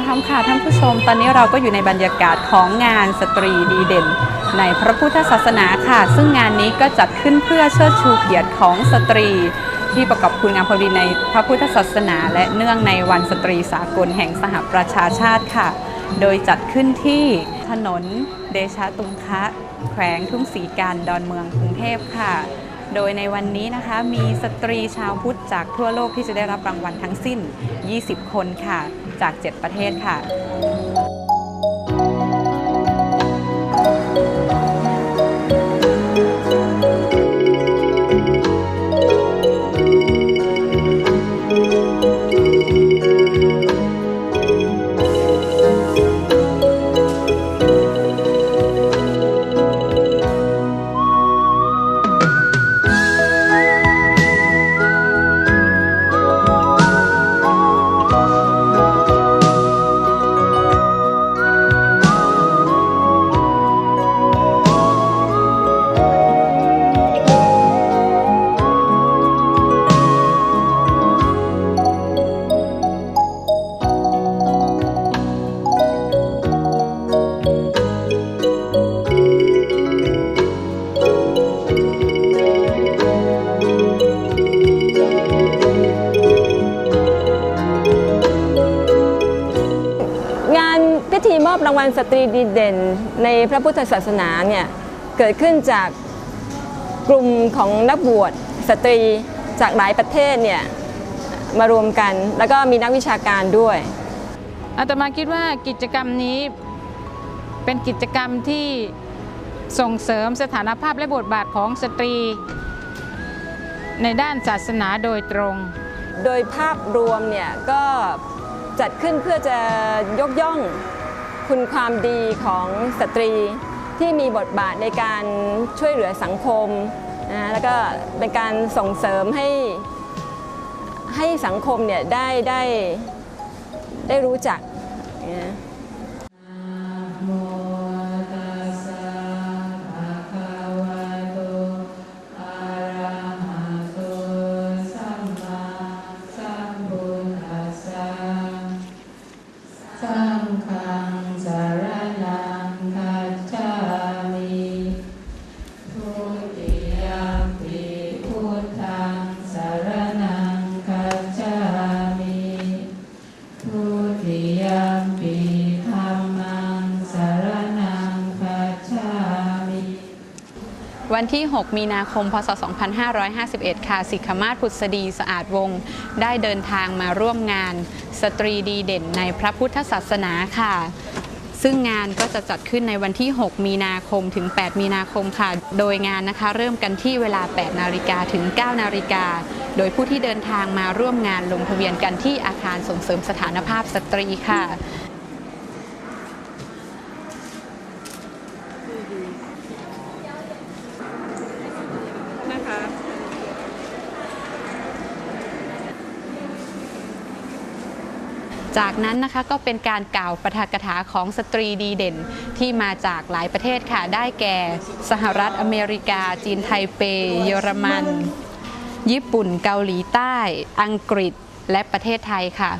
จริญธรรมค่ะท่านผู้ชม ตอนนี้เราก็อยู่ในบรรยากาศของงานสตรีดีเด่น ในพระพุทธศาสนาค่ะ ซึ่งงานนี้ก็จัดขึ้นเพื่อเชิดชูเกียรติของสตรี ที่ประกอบคุณงามความดีในพระพุทธศาสนา และเนื่องในวันสตรีสากลแห่งสหประชาชาติค่ะ โดยจัดขึ้นที่ถนนเดชะตุงคะ แขวงทุ่งศรีการดอนเมืองกรุงเทพค่ะโดยในวันนี้นะคะมีสตรีชาวพุทธจากทั่วโลกที่จะได้รับรางวัลทั้งสิ้น 20 คนค่ะ จาก 7 ประเทศค่ะ อบรางวัลสตรีดีเด่นในพระพุทธศาสนาเนี่ยเกิดขึ้นจากกลุ่มของนักบวชสตรีจากหลายประเทศเนี่ยมารวมกัน แล้วก็มีนักวิชาการด้วยอาตมาคิดว่ากิจกรรมนี้เป็นกิจกรรมที่ส่งเสริมสถานภาพและบทบาทของสตรี ในด้านศาสนาโดยตรง โดยภาพรวมเนี่ยก็จัดขึ้นเพื่อจะยกย่อง คุณความดีของสตรี ที่มีบทบาทในการช่วยเหลือสังคมนะแล้วก็เป็นการส่งเสริมให้ให้สังคมเนี่ยได้ได้ได้รู้จักนะ ยมปิธัมมังสารนังคัจฉามิวันที่ 6 มีนาคม พศ 2551 ค่ะ สิกขมาศพุทธดีสะอาดวงศ์ได้เดินทางมาร่วมงาน สตรีดีเด่นในพระพุทธศาสนาค่ะ ซึ่งงานก็จะจัดขึ้นในวันที่ 6 มีนาคมถึง 8 มีนาคมค่ะ โดยงานนะคะ เริ่มกันที่เวลา 8 นาฬิกาถึง 9 นาฬิกา โดยผู้ที่เดินทางมาร่วมงานลงทะเบียนกันที่อาคารส่งเสริมสถานภาพสตรีค่ะจากนั้นนะคะก็เป็นการกล่าวปาฐกถาของสตรีดีเด่นที่มาจากหลายประเทศค่ะ ได้แก่ สหรัฐอเมริกา จีนไทเป เยอรมัน ญี่ปุ่น เกาหลีใต้ อังกฤษ และประเทศไทยค่ะ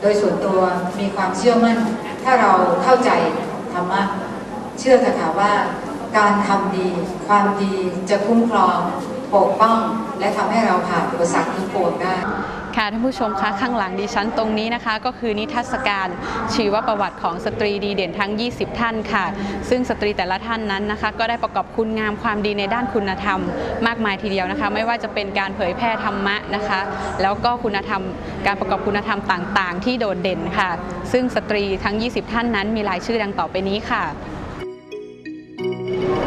โดยส่วนตัวมีความเชื่อมั่น ถ้าเราเข้าใจธรรมะ เชื่อเถอะค่ะว่า การทำดี ความดีจะคุ้มครอง ปกป้อง และทำให้เราผ่านอุปสรรคทุกปวงได้ ค่ะท่านผู้ชมคะข้างหลังดิฉันตรงนี้นะคะ ก็คือนิทรรศการชีวประวัติของสตรีดีเด่นทั้ง 20 ท่านค่ะ ซึ่งสตรีแต่ละท่านนั้นนะคะ ก็ได้ประกอบคุณงามความดีในด้านคุณธรรม มากมายทีเดียวนะคะ ไม่ว่าจะเป็นการเผยแพร่ธรรมะนะคะ แล้วก็คุณธรรมการประกอบคุณธรรมต่างๆ ที่โดดเด่นค่ะ ซึ่งสตรีทั้ง 20 ท่านนั้นมีรายชื่อดังต่อไปนี้ค่ะ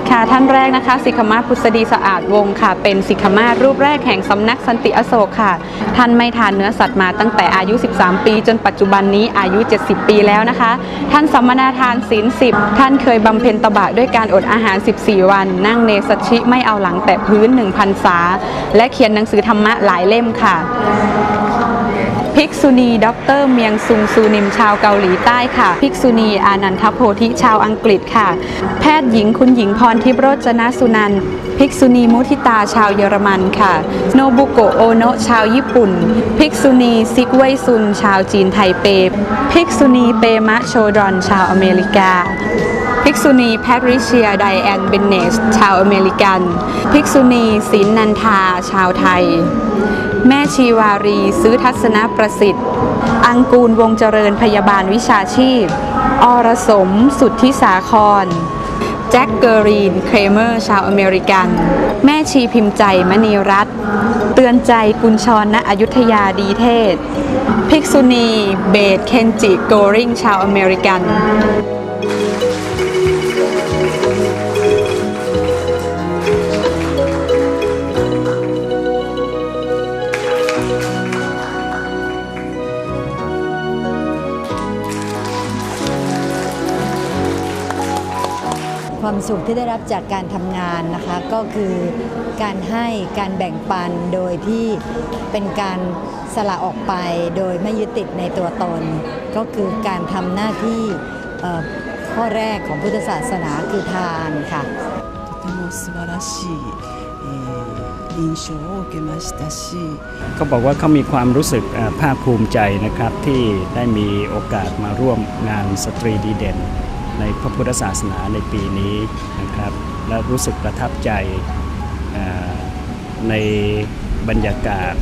ค่ะท่านแรกนะคะสิกขมาพุทธดีสะอาดวงค่ะ เป็นสิกขมารูปแรกแห่งสำนักสันติอโศกค่ะ ท่านไม่ทานเนื้อสัตว์มาตั้งแต่อายุ 13 ปี จนปัจจุบันนี้อายุ 70 ปีแล้วนะคะ ท่านสัมมนาทานศีล10ท่านเคยบำเพ็ญตบะด้วยการอดอาหาร 14 วัน นั่งเนสชิไม่เอาหลังแตะพื้น1,000ษา และเขียนหนังสือธรรมะหลายเล่มค่ะ ภิกษุณีด็อกเตอรเมียงซุงซูนิมชาวเกาหลีใต้ค่ะ ภิกษุณีอานันทโพธิชาวอังกฤษค่ะ แพทย์หญิงคุณหญิงพรทิพย์โรจนสุนันภิกษุณีมุทิตาชาวเยอรมันค่ะ โนบุโกะโอโนะชาวญี่ปุ่น ภิกษุณีซิกเวยซุนชาวจีนไทเป ภิกษุณีเปมะโชดรอนชาวอเมริกาภิกษุณีแพทริเชียไดแอนเบนเนสชาวอเมริกัน ภิกษุณีศินนันทาชาวไทย แม่ชีวารี ซื้อทัศนประสิทธิ์ อังกูลวงเจริญพยาบาลวิชาชีพ อรสม สุทธิสาคร แจ็คเกอรีน เครเมอร์ ชาวอเมริกัน แม่ชีพิมพ์ใจมณีรัตน์เตือนใจกุญชรณอยุธยาดีเทศ ภิกษุณี เบตเคนจิ โกริง ชาวอเมริกัน สุขที่ได้รับจากการทำงานนะคะก็คือการให้การแบ่งปันโดยที่เป็นการสละออกไปโดยไม่ยึดติดในตัวตน ก็คือการทำหน้าที่เอ่อข้อแรกของพุทธศาสนาคือทานค่ะ とても素晴らしい、えー印象を受けましたし ก็บอกว่าเขามีความรู้สึกเอ่อภาคภูมิใจนะครับ ที่ได้มีโอกาสมาร่วมงานสตรีดีเด่น ในพระพุทธศาสนาในปีนี้นะครับและรู้สึกประทับใจในบรรยากาศ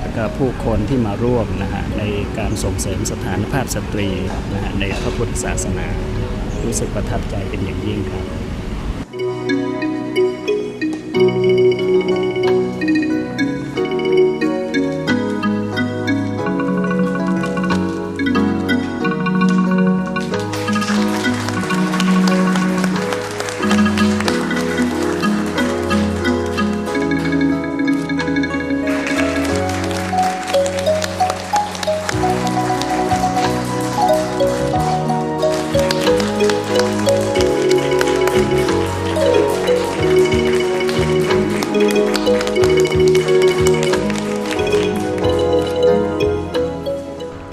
และก็ผู้คนที่มาร่วมนะฮะในการส่งเสริมสถานภาพสตรีนะฮะในพระพุทธศาสนา รู้สึกประทับใจเป็นอย่างยิ่งครับ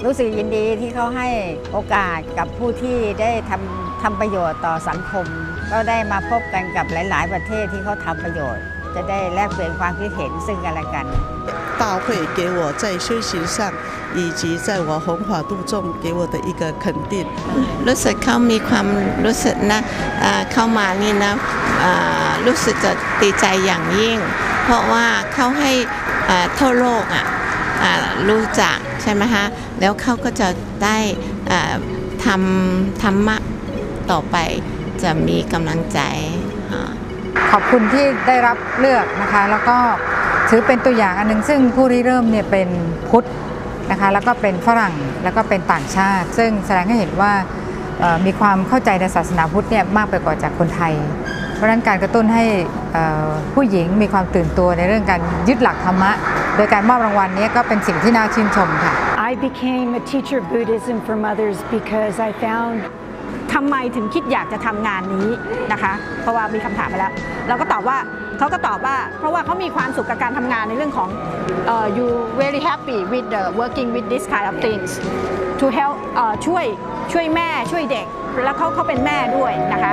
รู้สึกยินดีที่เขาให้โอกาสกับผู้ที่ได้ทำทำประโยชน์ต่อสังคม ก็ได้มาพบกันกับหลาย ๆ ประเทศที่เขาทำประโยชน์ จะได้แลกเปลี่ยนความคิดเห็นซึ่งกันและกัน 大会给我在修行上以及在我弘法度众给我的一个肯定。 รู้สึกเขามีความรู้สึกนะอ่าเข้ามานี่นะอ่ารู้สึกจะดีใจอย่างยิ่ง เพราะว่าเขาให้อ่าทั่วโลกอ่ะอ่า รู้จักใช่ไหมฮะแล้วเขาก็จะได้ทำธรรมะต่อไปจะมีกำลังใจอขอบคุณที่ได้รับเลือกนะคะ แล้วก็ถือเป็นตัวอย่างอันหนึง ซึ่งผู้ริเริ่มเนี่ยเป็นพุทธนะคะแล้วก็เป็นฝรั่งแล้วก็เป็นต่างชาติ ซึ่งแสดงให้เห็นว่ามีความเข้าใจในศาสนาพุทธเนี่ยมากไปกว่าจากคนไทย เพราะนั้นการกระตุ้นให้ผู้หญิงมีความตื่นตัวในเรื่องการยึดหลักธรรมะ โดยการมอบรางวัลนี้ก็เป็นสิ่งที่น่าชื่นชมค่ะ I became a teacher of Buddhism for mothers because I found ทำไมถึงคิดอยากจะทำงานนี้นะคะ เพราะว่ามีคำถามมาแล้ว เราก็ตอบว่าเขาก็ตอบว่า เพราะว่าเขามีความสุขกับการทำงานในเรื่องของเอ่อ you very happy with the working with this kind of things to help เอ่อช่วยช่วยแม่ช่วยเด็ก แล้วเขาเขาเป็นแม่ด้วยนะคะ